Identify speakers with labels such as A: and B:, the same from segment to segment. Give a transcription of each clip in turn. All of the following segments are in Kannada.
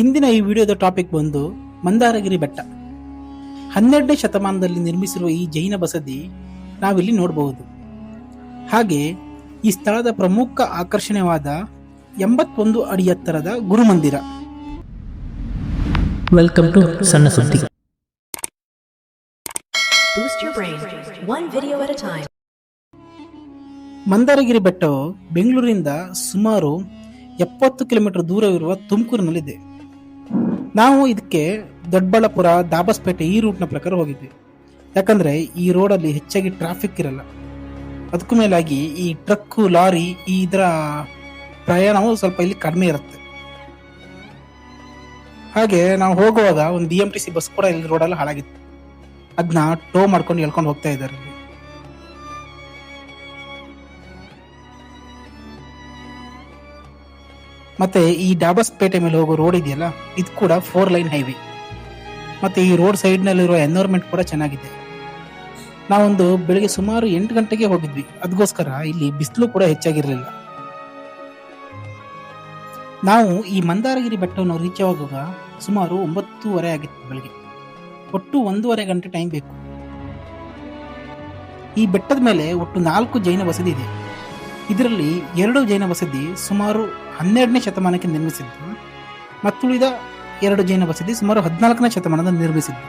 A: ಇಂದಿನ ಈ ವಿಡಿಯೋದ ಟಾಪಿಕ್ ಬಂದು ಮಂದಾರಗಿರಿ ಬೆಟ್ಟ. ಹನ್ನೆರಡನೇ ಶತಮಾನದಲ್ಲಿ ನಿರ್ಮಿಸಿರುವ ಈ ಜೈನ ಬಸದಿ ನಾವಿಲ್ಲಿ ನೋಡಬಹುದು. ಹಾಗೆ ಈ ಸ್ಥಳದ ಪ್ರಮುಖ ಆಕರ್ಷಣೆಯಾದ ಎಂಬತ್ತೊಂದು ಅಡಿ ಎತ್ತರದ ಗುರುಮಂದಿರ.
B: ವೆಲ್ಕಮ್ ಟು ಸಣ್ಣ ಸುದ್ದಿ.
A: ಮಂದಾರಗಿರಿ ಬೆಟ್ಟವು ಬೆಂಗಳೂರಿನಿಂದ ಸುಮಾರು ಎಪ್ಪತ್ತು ಕಿಲೋಮೀಟರ್ ದೂರವಿರುವ ತುಮಕೂರಿನಲ್ಲಿದೆ. ನಾವು ಇದಕ್ಕೆ ದೊಡ್ಡಬಳ್ಳಾಪುರ, ದಾಬಸ್ಪೇಟೆ ಈ ರೂಟ್ನ ಪ್ರಕಾರ ಹೋಗಿದ್ವಿ. ಯಾಕಂದ್ರೆ ಈ ರೋಡಲ್ಲಿ ಹೆಚ್ಚಾಗಿ ಟ್ರಾಫಿಕ್ ಇರಲ್ಲ. ಅದಕ್ಕೂ ಮೇಲಾಗಿ ಈ ಟ್ರಕ್ಕು ಲಾರಿ ಈ ಇದರ ಪ್ರಯಾಣವು ಸ್ವಲ್ಪ ಇಲ್ಲಿ ಕಡಿಮೆ ಇರುತ್ತೆ. ಹಾಗೆ ನಾವು ಹೋಗುವಾಗ ಒಂದು B M T C bus ಕೂಡ ಇಲ್ಲಿ ರೋಡಲ್ಲಿ ಹಾಳಾಗಿತ್ತು. ಅದನ್ನ ಟೋ ಮಾಡ್ಕೊಂಡು ಹೇಳ್ಕೊಂಡು ಹೋಗ್ತಾ ಇದ್ದಾರೆ ಮತ್ತೆ ಈ ಡಾಬಸ್ಪೇಟೆ ಮೇಲೆ ಹೋಗೋ ರೋಡ್ ಇದೆಯಲ್ಲ, ಇದು ಕೂಡ ಫೋರ್ ಲೈನ್ ಹೈವೇ ಮತ್ತೆ ಈ ರೋಡ್ ಸೈಡ್ ನಲ್ಲಿರುವ ಎನ್ವೈರ್ಮೆಂಟ್ ಕೂಡ ಚೆನ್ನಾಗಿದೆ. ನಾವೊಂದು ಬೆಳಿಗ್ಗೆ ಸುಮಾರು ಎಂಟು ಗಂಟೆಗೆ ಹೋಗಿದ್ವಿ. ಅದಕ್ಕೋಸ್ಕರ ಇಲ್ಲಿ ಬಿಸಿಲು ಕೂಡ ಹೆಚ್ಚಾಗಿರಲಿಲ್ಲ. ನಾವು ಈ ಮಂದಾರಗಿರಿ ಬೆಟ್ಟವನ್ನು ರೀಚ್ ಆಗುವಾಗ ಸುಮಾರು ಒಂಬತ್ತೂವರೆ ಆಗಿತ್ತು ಬೆಳಿಗ್ಗೆ. ಒಟ್ಟು ಒಂದೂವರೆ ಗಂಟೆ ಟೈಮ್ ಬೇಕು. ಈ ಬೆಟ್ಟದ ಮೇಲೆ ಒಟ್ಟು ನಾಲ್ಕು ಜೈನ ಬಸದಿ ಇದೆ. ಇದರಲ್ಲಿ ಎರಡು ಜೈನ ಬಸದಿ ಸುಮಾರು ಹನ್ನೆರಡನೇ ಶತಮಾನಕ್ಕೆ ನಿರ್ಮಿಸಿದ್ದು ಮತ್ತುಳಿದ ಎರಡು ಜೈನ ಬಸದಿ ಸುಮಾರು ಹದಿನಾಲ್ಕನೇ ಶತಮಾನದ ನಿರ್ಮಿಸಿದ್ದು.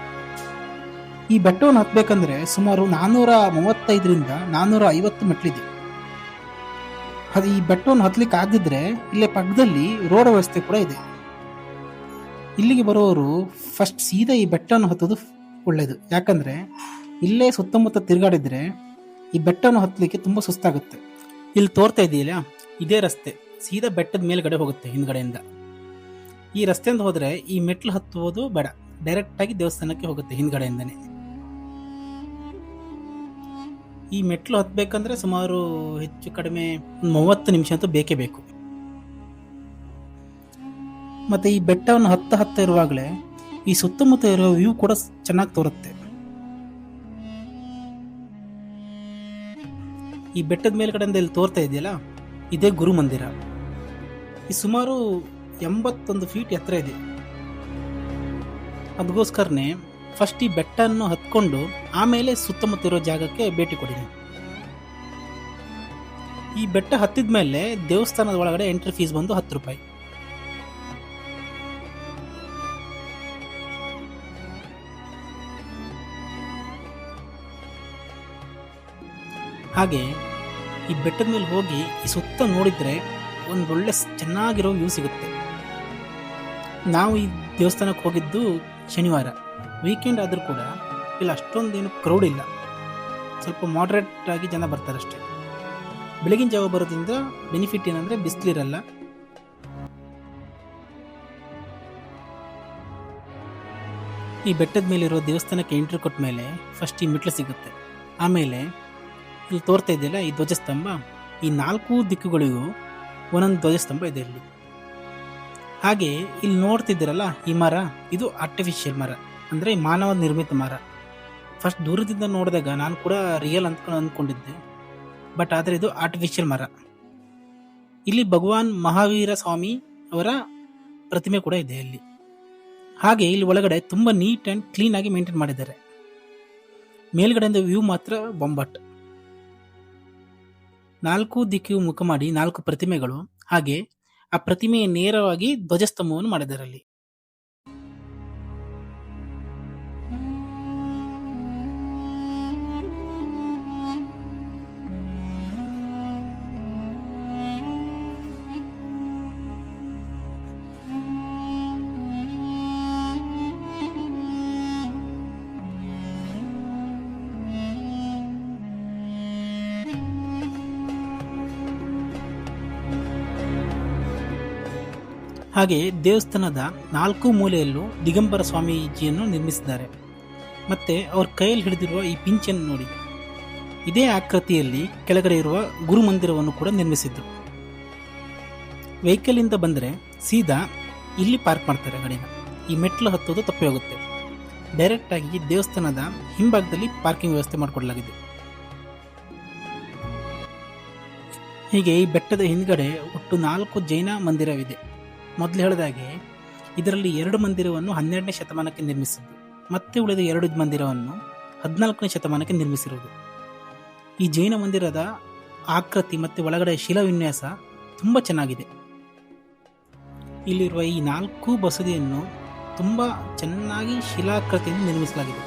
A: ಈ ಬೆಟ್ಟವನ್ನು ಹತ್ತಬೇಕಂದ್ರೆ ಸುಮಾರು ನಾನ್ನೂರ ಮೂವತ್ತೈದರಿಂದ ನಾನ್ನೂರ ಐವತ್ತು ಮೆಟ್ಲಿದೆ. ಅದು ಈ ಬೆಟ್ಟವನ್ನು ಹತ್ತಲಿಕ್ಕೆ ಆಗದಿದ್ರೆ ಇಲ್ಲೇ ಪಕ್ಕದಲ್ಲಿ ರೋಡ್ ವ್ಯವಸ್ಥೆ ಕೂಡ ಇದೆ. ಇಲ್ಲಿಗೆ ಬರೋರು ಫಸ್ಟ್ ಸೀದಾ ಈ ಬೆಟ್ಟವನ್ನು ಹತ್ತೋದು ಒಳ್ಳೆಯದು ಯಾಕಂದ್ರೆ ಇಲ್ಲೇ ಸುತ್ತಮುತ್ತ ತಿರುಗಾಡಿದ್ರೆ ಈ ಬೆಟ್ಟವನ್ನು ಹತ್ತಲಿಕ್ಕೆ ತುಂಬ ಸುಸ್ತಾಗುತ್ತೆ. ಇಲ್ಲಿ ತೋರ್ತಾ ಇದೆಯಲ್ಲ, ಇದೇ ರಸ್ತೆ, ಸೀದಾ ಬೆಟ್ಟದ ಮೇಲ್ಗಡೆ ಹೋಗುತ್ತೆ ಹಿಂದ್ಗಡೆಯಿಂದ. ಈ ರಸ್ತೆಯಿಂದ ಹೋದ್ರೆ ಈ ಮೆಟ್ಲು ಹತ್ತುವುದು ಬೇಡ ಡೈರೆಕ್ಟ್ ಆಗಿ ದೇವಸ್ಥಾನಕ್ಕೆ ಹೋಗುತ್ತೆ ಹಿಂದ್ಗಡೆಯಿಂದನೇ. ಈ ಮೆಟ್ಲು ಹತ್ತಬೇಕಂದ್ರೆ ಸುಮಾರು ಹೆಚ್ಚು ಕಡಿಮೆ ಮೂವತ್ತು ನಿಮಿಷ ಅಂತೂ ಬೇಕೇ ಬೇಕು. ಮತ್ತೆ ಈ ಬೆಟ್ಟವನ್ನು ಹತ್ತ ಹತ್ತ ಇರುವಾಗಲೇ ಈ ಸುತ್ತಮುತ್ತ ಇರುವ ವ್ಯೂ ಕೂಡ ಚೆನ್ನಾಗಿ ತೋರುತ್ತೆ. ಈ ಬೆಟ್ಟದ ಮೇಲ್ಗಡೆಯಿಂದ ಇಲ್ಲಿ ತೋರ್ತಾ ಇದೆಯಲ್ಲ, ಇದೇ ಗುರು ಮಂದಿರ. ಈ ಸುಮಾರು ಎಂಬತ್ತೊಂದು ಫೀಟ್ ಎತ್ತರ ಇದೆ. ಅದಗೋಸ್ಕರನೇ ಫಸ್ಟ್ ಈ ಬೆಟ್ಟವನ್ನು ಹತ್ಕೊಂಡು ಆಮೇಲೆ ಸುತ್ತಮುತ್ತ ಇರೋ ಜಾಗಕ್ಕೆ ಭೇಟಿ ಕೊಡಿದೆ. ಈ ಬೆಟ್ಟ ಹತ್ತಿದ ಮೇಲೆ ದೇವಸ್ಥಾನದ ಒಳಗಡೆ ಎಂಟ್ರಿ ಫೀಸ್ ಬಂದು ಹತ್ತು ರೂಪಾಯಿ. ಹಾಗೆ ಈ ಬೆಟ್ಟದ ಮೇಲೆ ಹೋಗಿ ಈ ಸುತ್ತ ನೋಡಿದರೆ ಒಂದು ಒಳ್ಳೆ ಚೆನ್ನಾಗಿರೋ ವ್ಯೂ ಸಿಗುತ್ತೆ. ನಾವು ಈ ದೇವಸ್ಥಾನಕ್ಕೆ ಹೋಗಿದ್ದು ಶನಿವಾರ. ವೀಕೆಂಡ್ ಆದರೂ ಕೂಡ ಇಲ್ಲಿ, ಅಷ್ಟೊಂದೇನು ಕ್ರೌಡ್ ಇಲ್ಲ. ಸ್ವಲ್ಪ ಮಾಡ್ರೇಟ್ ಆಗಿ ಜನ ಬರ್ತಾರೆ ಅಷ್ಟೇ. ಬೆಳಗಿನ ಜಾವ ಬರೋದ್ರಿಂದ ಬೆನಿಫಿಟ್ ಏನಂದರೆ ಬಿಸಿಲಿರಲ್ಲ. ಈ ಬೆಟ್ಟದ ಮೇಲಿರೋ ದೇವಸ್ಥಾನಕ್ಕೆ ಎಂಟ್ರಿ ಕೊಟ್ಟ ಮೇಲೆ ಫಸ್ಟ್ ಈ ಮೆಟ್ಲು ಸಿಗುತ್ತೆ. ಆಮೇಲೆ ಇಲ್ಲಿ ತೋರ್ತಾ ಇದೆಯಲ್ಲ, ಈ ಧ್ವಜಸ್ತಂಭ, ಈ ನಾಲ್ಕು ದಿಕ್ಕುಗಳಿಗೂ ಒಂದೊಂದು ಧ್ವಜಸ್ತಂಭ ಇದೆ ಇಲ್ಲಿ. ಹಾಗೆ ಇಲ್ಲಿ ನೋಡ್ತಿದ್ದೀರಲ್ಲ, ಈ ಮರ, ಇದು ಆರ್ಟಿಫಿಷಿಯಲ್ ಮರ, ಅಂದರೆ ಮಾನವ ನಿರ್ಮಿತ ಮರ. ಫಸ್ಟ್ ದೂರದಿಂದ ನೋಡಿದಾಗ ನಾನು ಕೂಡ ರಿಯಲ್ ಅಂತ ಅಂದ್ಕೊಂಡಿದ್ದೆ ಬಟ್ ಆದರೆ ಇದು ಆರ್ಟಿಫಿಷಿಯಲ್ ಮರ. ಇಲ್ಲಿ ಭಗವಾನ್ ಮಹಾವೀರ ಸ್ವಾಮಿ ಅವರ ಪ್ರತಿಮೆ ಕೂಡ ಇದೆ ಇಲ್ಲಿ. ಹಾಗೆ ಇಲ್ಲಿ ಒಳಗಡೆ ತುಂಬ ನೀಟ್ ಆ್ಯಂಡ್ ಕ್ಲೀನಾಗಿ ಮೇಂಟೈನ್ ಮಾಡಿದ್ದಾರೆ. ಮೇಲ್ಗಡೆಯಿಂದ ವ್ಯೂ ಮಾತ್ರ ಬೊಂಬಟ್ ನಾಲ್ಕು ದಿಕ್ಕಿಗೂ ಮುಖ ಮಾಡಿ ನಾಲ್ಕು ಪ್ರತಿಮೆಗಳು ಹಾಗೆ ಆ ಪ್ರತಿಮೆಯ ನೇರವಾಗಿ ಧ್ವಜಸ್ತಂಭವನ್ನು ಮಾಡಿದ್ದಾರೆ ಅಲ್ಲಿ ಹಾಗೆ ದೇವಸ್ಥಾನದ ನಾಲ್ಕು ಮೂಲೆಯಲ್ಲೂ ದಿಗಂಬರ ಸ್ವಾಮೀಜಿಯನ್ನು ನಿರ್ಮಿಸಿದ್ದಾರೆ. ಮತ್ತೆ ಅವ್ರ ಕೈಯಲ್ಲಿ ಹಿಡಿದಿರುವ ಈ ಪಿಂಚನ್ನು ನೋಡಿ. ಇದೇ ಆಕೃತಿಯಲ್ಲಿ ಕೆಳಗಡೆ ಇರುವ ಗುರುಮಂದಿರವನ್ನು ಕೂಡ ನಿರ್ಮಿಸಿದ್ರು. ವೆಹಿಕಲ್ ಇಂದ ಬಂದರೆ ಸೀದಾ ಇಲ್ಲಿ ಪಾರ್ಕ್ ಮಾಡ್ತಾರೆ ಗಾಡಿನ ಈ ಮೆಟ್ಲು ಹತ್ತೋದು ತಪ್ಪಿ ಹೋಗುತ್ತೆ ಡೈರೆಕ್ಟ್ ಆಗಿ ದೇವಸ್ಥಾನದ ಹಿಂಭಾಗದಲ್ಲಿ ಪಾರ್ಕಿಂಗ್ ವ್ಯವಸ್ಥೆ ಮಾಡಿಕೊಡಲಾಗಿದೆ. ಹೀಗೆ ಈ ಬೆಟ್ಟದ ಹಿಂದ್ಗಡೆ ಒಟ್ಟು ನಾಲ್ಕು ಜೈನ ಮಂದಿರವಿದೆ. ಮೊದಲು ಹೇಳಿದಾಗೆ ಇದರಲ್ಲಿ ಎರಡು ಮಂದಿರವನ್ನು ಹನ್ನೆರಡನೇ ಶತಮಾನಕ್ಕೆ ನಿರ್ಮಿಸಿದ್ದು, ಮತ್ತೆ ಉಳಿದ ಎರಡು ಮಂದಿರವನ್ನು ಹದಿನಾಲ್ಕನೇ ಶತಮಾನಕ್ಕೆ ನಿರ್ಮಿಸಿರುವುದು. ಈ ಜೈನ ಮಂದಿರದ ಆಕೃತಿ ಮತ್ತು ಒಳಗಡೆ ಶಿಲಾವಿನ್ಯಾಸ ತುಂಬ ಚೆನ್ನಾಗಿದೆ. ಇಲ್ಲಿರುವ ಈ ನಾಲ್ಕು ಬಸದಿಯನ್ನು ತುಂಬ ಚೆನ್ನಾಗಿ ಶಿಲಾಕೃತಿಯನ್ನು ನಿರ್ಮಿಸಲಾಗಿದೆ.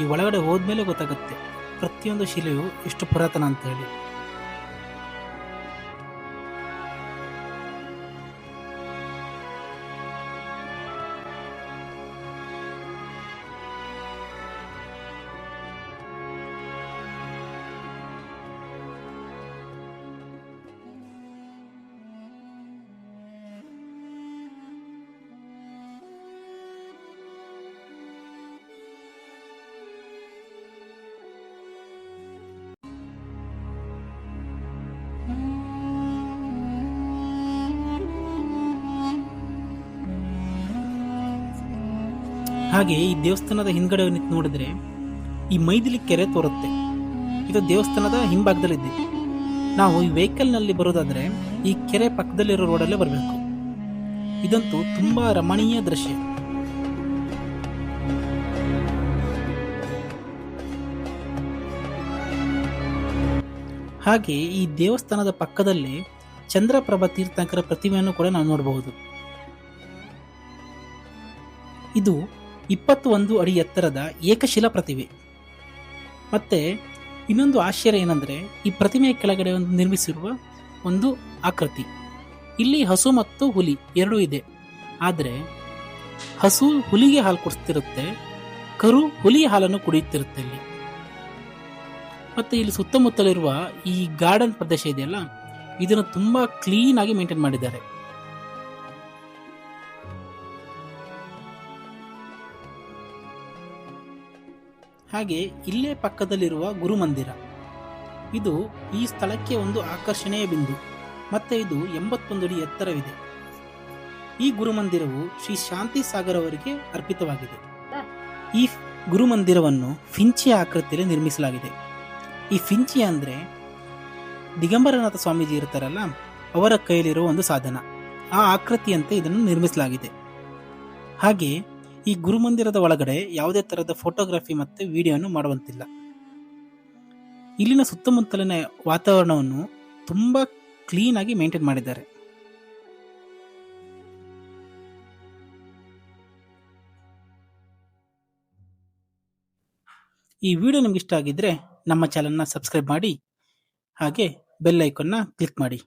A: ಈ ಒಳಗಡೆ ಹೋದ್ಮೇಲೆ ಗೊತ್ತಾಗುತ್ತೆ ಪ್ರತಿಯೊಂದು ಶಿಲೆಯು ಎಷ್ಟು ಪುರಾತನ ಅಂತ ಹೇಳಿ. ಹಾಗೆ ಈ ದೇವಸ್ಥಾನದ ಹಿಂದ್ಗಡೆ ನಿಂತು ನೋಡಿದ್ರೆ ಈ ಮೈದಿಲಿ ಕೆರೆ ತೋರುತ್ತೆ. ಇದು ದೇವಸ್ಥಾನದ ಹಿಂಭಾಗದಲ್ಲಿದೆ. ನಾವು ಈ ವೆಹಿಕಲ್ನಲ್ಲಿ ಬರೋದಾದರೆ ಈ ಕೆರೆ ಪಕ್ಕದಲ್ಲಿರೋ ರೋಡಲ್ಲೇ ಬರಬೇಕು. ಇದಂತೂ ತುಂಬಾ ರಮಣೀಯ ದೃಶ್ಯ. ಹಾಗೆ ಈ ದೇವಸ್ಥಾನದ ಪಕ್ಕದಲ್ಲಿ ಚಂದ್ರಪ್ರಭ ತೀರ್ಥಂಕರ ಪ್ರತಿಮೆಯನ್ನು ಕೂಡ ನಾವು ನೋಡಬಹುದು. ಇದು ಇಪ್ಪತ್ತು ಒಂದು ಅಡಿ ಎತ್ತರದ ಏಕಶಿಲಾ ಪ್ರತಿಮೆ. ಮತ್ತೆ ಇನ್ನೊಂದು ಆಶ್ಚರ್ಯ ಏನಂದ್ರೆ, ಈ ಪ್ರತಿಮೆಯ ಕೆಳಗಡೆ ಒಂದು ನಿರ್ಮಿಸಿರುವ ಒಂದು ಆಕೃತಿ. ಇಲ್ಲಿ ಹಸು ಮತ್ತು ಹುಲಿ ಎರಡೂ ಇದೆ. ಆದರೆ ಹಸು ಹುಲಿಗೆ ಹಾಲು ಕುಡಿಸ್ತಿರುತ್ತೆ ಕರು ಹುಲಿಯ ಹಾಲನ್ನು ಕುಡಿಯುತ್ತಿರುತ್ತೆ ಇಲ್ಲಿ. ಮತ್ತೆ ಇಲ್ಲಿ ಸುತ್ತಮುತ್ತಲಿರುವ ಈ ಗಾರ್ಡನ್ ಪ್ರದೇಶ ಇದೆಯಲ್ಲ, ಇದನ್ನು ತುಂಬಾ ಕ್ಲೀನ್ ಆಗಿ ಮೇಂಟೈನ್ ಮಾಡಿದ್ದಾರೆ. ಹಾಗೆ ಇಲ್ಲೇ ಪಕ್ಕದಲ್ಲಿರುವ ಗುರುಮಂದಿರ. ಇದು ಈ ಸ್ಥಳಕ್ಕೆ ಒಂದು ಆಕರ್ಷಣೆಯ ಬಿಂದು, ಮತ್ತೆ ಇದು ಎಂಬತ್ತೊಂದು ಅಡಿ ಎತ್ತರವಿದೆ. ಈ ಗುರುಮಂದಿರವು ಶ್ರೀ ಶಾಂತಿ ಸಾಗರ್ ಅವರಿಗೆ ಅರ್ಪಿತವಾಗಿದೆ. ಈ ಗುರುಮಂದಿರವನ್ನು ಫಿಂಚಿಯ ಆಕೃತಿಯಲ್ಲಿ ನಿರ್ಮಿಸಲಾಗಿದೆ. ಈ ಫಿಂಚಿ ಅಂದ್ರೆ ದಿಗಂಬರನಾಥ ಸ್ವಾಮೀಜಿ ಇರ್ತಾರಲ್ಲ, ಅವರ ಕೈಯಲ್ಲಿರುವ ಒಂದು ಸಾಧನ. ಆ ಆಕೃತಿಯಂತೆ ಇದನ್ನು ನಿರ್ಮಿಸಲಾಗಿದೆ. ಹಾಗೆ ಈ ಗುರುಮಂದಿರದ ಒಳಗಡೆ ಯಾವುದೇ ತರಹದ ಫೋಟೋಗ್ರಫಿ ಮತ್ತೆ ವಿಡಿಯೋನು ಮಾಡುವಂತಿಲ್ಲ. ಇಲ್ಲಿನ ಸುತ್ತಮುತ್ತಲಿನ ವಾತಾವರಣವನ್ನು ತುಂಬಾ ಆಗಿ ಮೇಂಟೈನ್ ಮಾಡಿದ್ದಾರೆ. ಈ ವಿಡಿಯೋ ನಿಮ್ಗೆ ಇಷ್ಟ ಆಗಿದ್ರೆ ನಮ್ಮ ಚಾನಲ್ನ ಸಬ್ಸ್ಕ್ರೈಬ್ ಮಾಡಿ, ಹಾಗೆ ಬೆಲ್ ಐಕನ್ನ ಕ್ಲಿಕ್ ಮಾಡಿ.